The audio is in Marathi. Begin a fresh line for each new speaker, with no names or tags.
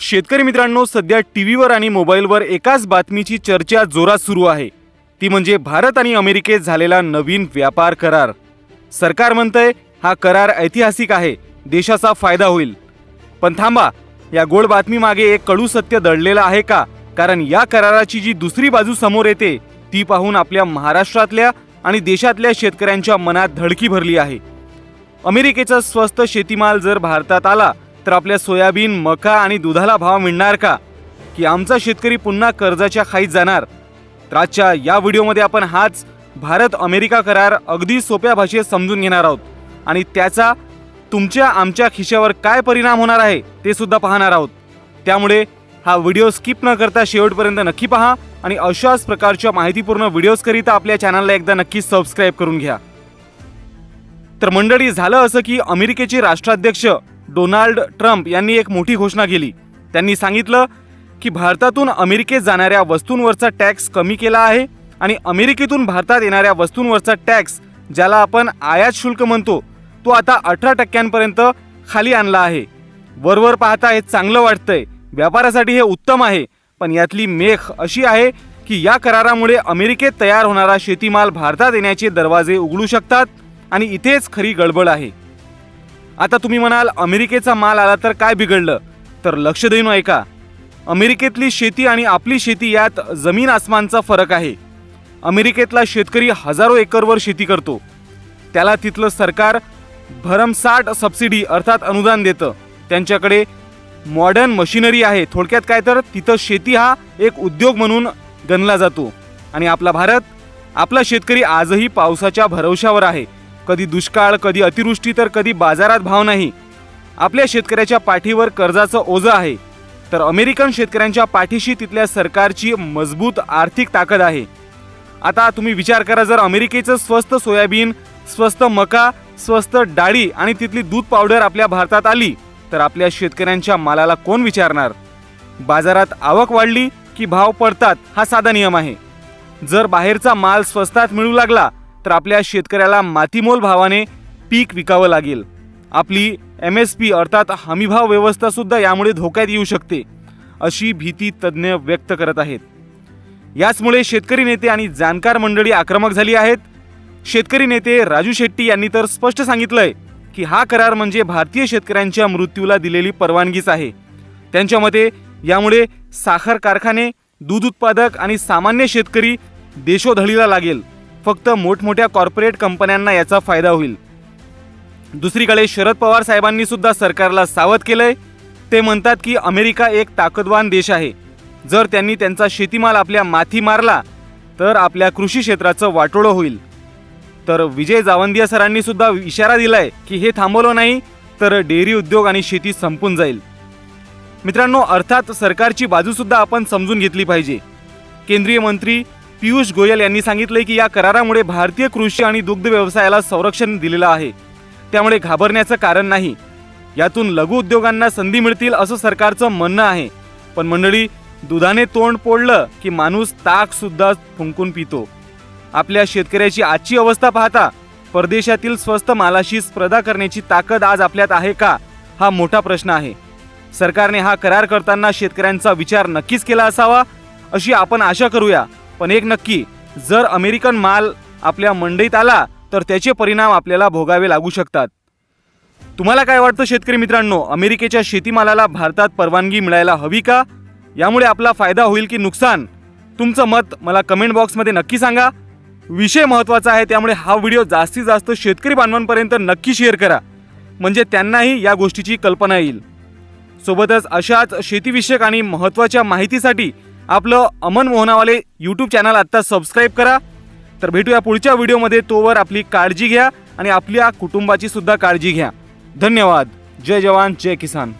शेतकरी मित्रांनो सध्या टी व्हीवर आणि मोबाईलवर एकाच बातमीची चर्चा जोरात सुरू आहे. ती म्हणजे भारत आणि अमेरिकेत झालेला नवीन व्यापार करार. सरकार म्हणतंय हा करार ऐतिहासिक आहे देशाचा फायदा होईल. पण थांबा या गोड बातमीमागे एक कडू सत्य दडलेलं आहे का? कारण या कराराची जी दुसरी बाजू समोर येते ती पाहून आपल्या महाराष्ट्रातल्या आणि देशातल्या शेतकऱ्यांच्या मनात धडकी भरली आहे. अमेरिकेचा स्वस्त शेतीमाल जर भारतात आला तर आपल्या सोयाबीन मका आणि दुधाला भाव मिळणार का? की आमचा शेतकरी पुन्हा कर्जाच्या खाईत जाणार? तर आजच्या या व्हिडिओमध्ये आपण हाच भारत अमेरिका करार अगदी सोप्या भाषेत समजून घेणार आहोत. आणि त्याचा तुमच्या आमच्या खिशावर काय परिणाम होणार आहे ते सुद्धा पाहणार आहोत. त्यामुळे हा व्हिडिओ स्किप न करता शेवटपर्यंत नक्की पहा आणि अशाच प्रकारच्या माहितीपूर्ण व्हिडिओजकरिता आपल्या चॅनलला एकदा नक्की सबस्क्राईब करून घ्या. तर मंडळी झालं असं की अमेरिकेचे राष्ट्राध्यक्ष डोनाल्ड ट्रम्प यांनी एक मोठी घोषणा केली. त्यांनी सांगितलं की भारतातून अमेरिकेत जाणाऱ्या वस्तूंवरचा टॅक्स कमी केला आहे आणि अमेरिकेतून भारतात येणाऱ्या वस्तूंवरचा टॅक्स ज्याला आपण आयात शुल्क म्हणतो तो आता अठरा टक्क्यांपर्यंत खाली आणला आहे. वरवर पाहता हे चांगलं वाटतंय. व्यापारासाठी हे उत्तम आहे. पण यातली मेख अशी आहे की या करारामुळे अमेरिकेत तयार होणारा शेतीमाल भारतात येण्याचे दरवाजे उघडू शकतात आणि इथेच खरी गडबड आहे. आता तुम्ही म्हणाल अमेरिकेचा माल आला तर काय बिघडलं? तर लक्ष देऊन ऐका. अमेरिकेतली शेती आणि आपली शेती यात जमीन आसमानचा फरक आहे. अमेरिकेतला शेतकरी हजारो एकरवर शेती करतो. त्याला तिथलं सरकार भरमसाठ सबसिडी अर्थात अनुदान देतं. त्यांच्याकडे मॉडर्न मशिनरी आहे. थोडक्यात काय तर तिथं शेती हा एक उद्योग म्हणून गणला जातो. आणि आपला भारत आपला शेतकरी आजही पावसाच्या भरवशावर आहे. कधी दुष्काळ कधी अतिवृष्टी तर कधी बाजारात भाव नाही. आपल्या शेतकऱ्याच्या पाठीवर कर्जाचं ओझं आहे. तर अमेरिकन शेतकऱ्यांच्या पाठीशी तिथल्या सरकारची मजबूत आर्थिक ताकद आहे. आता तुम्ही विचार करा जर अमेरिकेचं स्वस्त सोयाबीन स्वस्त मका स्वस्त डाळी आणि तिथली दूध पावडर आपल्या भारतात आली तर आपल्या शेतकऱ्यांच्या मालाला कोण विचारणार? बाजारात आवक वाढली की भाव पडतात हा साधा नियम आहे. जर बाहेरचा माल स्वस्तात मिळू लागला तर आपल्या शेतकऱ्याला मातीमोल भावाने पीक विकावं लागेल. आपली एम एस पी अर्थात हमीभाव व्यवस्थासुद्धा यामुळे धोक्यात येऊ शकते अशी भीती तज्ज्ञ व्यक्त करत आहेत. याचमुळे शेतकरी नेते आणि जाणकार मंडळी आक्रमक झाली आहेत. शेतकरी नेते राजू शेट्टी यांनी तर स्पष्ट सांगितलंय की हा करार म्हणजे भारतीय शेतकऱ्यांच्या मृत्यूला दिलेली परवानगीच आहे. त्यांच्या मते यामुळे साखर कारखाने दूध उत्पादक आणि सामान्य शेतकरी देशोधडीला लागेल. फक्त मोठमोठ्या कॉर्पोरेट कंपन्यांना याचा फायदा होईल. दुसरीकडे शरद पवार साहेबांनी सुद्धा सरकारला सावध केलंय. ते म्हणतात की अमेरिका एक ताकदवान देश आहे. जर त्यांनी त्यांचा शेतीमाल आपल्या माथी मारला तर आपल्या कृषी क्षेत्राचं वाटोळं होईल. तर विजय जावंदिया सरांनी सुद्धा इशारा दिलाय की हे थांबवलं नाही तर डेअरी उद्योग आणि शेती संपून जाईल. मित्रांनो अर्थात सरकारची बाजूसुद्धा आपण समजून घेतली पाहिजे. केंद्रीय मंत्री पियुष गोयल यांनी सांगितले की या करारामुळे भारतीय कृषी आणि दुग्ध व्यवसायाला संरक्षण दिलेलं आहे. त्यामुळे घाबरण्याचं कारण नाही. यातून लघु उद्योगांना संधी मिळतील असं सरकारचं म्हणणं आहे. पण मंडळी दुधाने तोंड पोडलं की माणूस ताक सुद्धा फुंकून पितो. आपल्या शेतकऱ्याची आजची अवस्था पाहता परदेशातील स्वस्त मालाशी स्पर्धा करण्याची ताकद आज आपल्यात आहे का हा मोठा प्रश्न आहे. सरकारने हा करार करताना शेतकऱ्यांचा विचार नक्कीच केला असावा अशी आपण आशा करूया. पण एक नक्की जर अमेरिकन माल आपल्या मंडईत आला तर त्याचे परिणाम आपल्याला भोगावे लागू शकतात. तुम्हाला काय वाटतं शेतकरी मित्रांनो? अमेरिकेच्या शेतीमालाला भारतात परवानगी मिळायला हवी का? यामुळे आपला फायदा होईल की नुकसान? तुमचं मत मला कमेंट बॉक्समध्ये नक्की सांगा. विषय महत्त्वाचा आहे त्यामुळे हा व्हिडिओ जास्तीत जास्त शेतकरी बांधवांपर्यंत नक्की शेअर करा. म्हणजे त्यांनाही या गोष्टीची कल्पना येईल. सोबतच अशाच शेतीविषयक आणि महत्त्वाच्या माहितीसाठी आपलं अमन मोहनावाले यूट्यूब चॅनल आत्ता सबस्क्राईब करा. तर भेटूया पुढच्या व्हिडिओमध्ये तोवर आपली काळजी घ्या आणि आपल्या कुटुंबाची सुद्धा काळजी घ्या. धन्यवाद. जय जवान जय किसान.